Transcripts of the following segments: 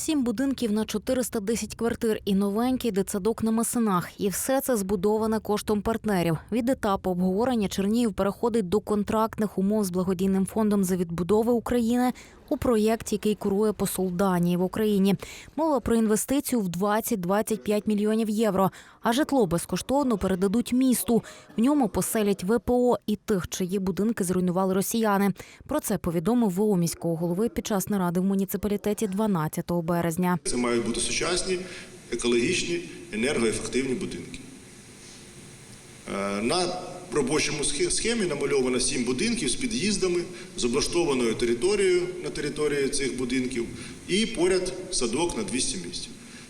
Сім будинків на 410 квартир і новенький дитсадок на Масинах. І все це збудоване коштом партнерів. Від етапу обговорення Чернігів переходить до контрактних умов з благодійним фондом за відбудови України у проєкті, який курує посол Данії в Україні. Мова про інвестицію в 20-25 мільйонів євро. А житло безкоштовно передадуть місту. В ньому поселять ВПО і тих, чиї будинки зруйнували росіяни. Про це повідомив ВО міського голови під час наради в муніципалітеті 12 березня. Це мають бути сучасні, екологічні, енергоефективні будинки. Е, На робочому схемі намальовано сім будинків з під'їздами, з облаштованою територією на території цих будинків і поряд садок на 200 місць.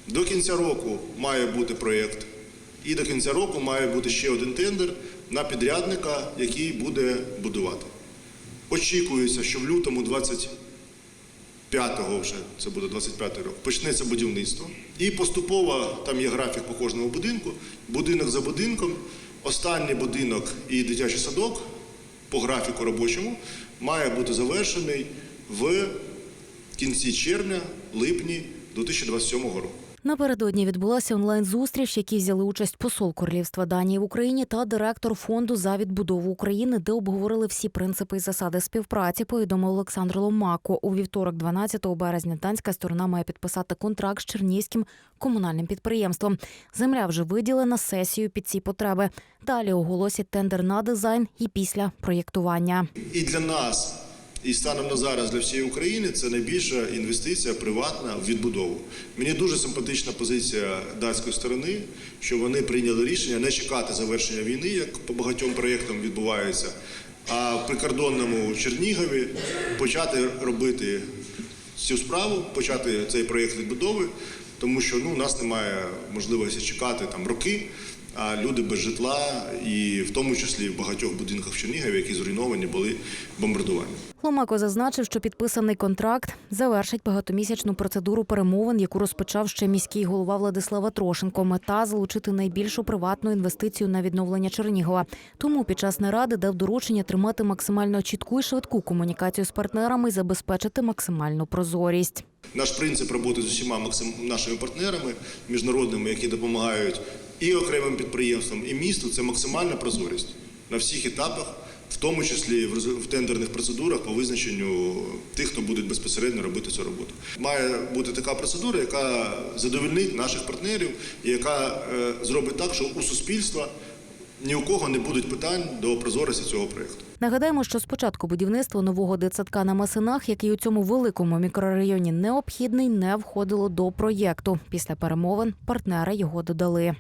До кінця року має бути проєкт, і до кінця року має бути ще один тендер на підрядника, який буде будувати. Очікується, що в лютому 20 5-го вже це буде 25 рік, почнеться будівництво. І поступово там є графік по кожному будинку, будинок за будинком. Останній будинок і дитячий садок по графіку робочому має бути завершений в кінці червня, липні 2027 року. Напередодні відбулася онлайн-зустріч, в якій взяли участь посол Королівства Данії в Україні та директор фонду за відбудову України, де обговорили всі принципи і засади співпраці. Повідомив Олександр Ломако. У вівторок, 12 березня, данська сторона має підписати контракт з чернігівським комунальним підприємством. Земля вже виділена сесію під ці потреби. Далі оголосять тендер на дизайн і після проєктування. І для нас, і станом на зараз для всієї України це найбільша інвестиція приватна в відбудову. Мені дуже симпатична позиція датської сторони, що вони прийняли рішення не чекати завершення війни, як по багатьом проєктам відбувається, а в прикордонному Чернігові почати робити цю справу, почати цей проєкт відбудови, тому що ну, у нас немає можливості чекати там роки. А люди без житла, і в тому числі в багатьох будинках в Чернігові, які зруйновані були бомбардуванням. Ломако зазначив, що підписаний контракт завершить багатомісячну процедуру перемовин, яку розпочав ще міський голова Владислава Трошенко. Мета залучити найбільшу приватну інвестицію на відновлення Чернігова. Тому під час наради дав доручення тримати максимально чітку і швидку комунікацію з партнерами і забезпечити максимальну прозорість. Наш принцип роботи з усіма нашими партнерами міжнародними, які допомагають і окремим підприємствам, і місту, це максимальна прозорість на всіх етапах, в тому числі в тендерних процедурах по визначенню тих, хто буде безпосередньо робити цю роботу. Має бути така процедура, яка задовольнить наших партнерів, і яка е, зробить так, що у суспільства ні у кого не будуть питань до прозорості цього проєкту. Нагадаємо, що спочатку будівництво нового дитсадка на Масинах, який у цьому великому мікрорайоні необхідний, не входило до проєкту. Після перемовин партнери його додали.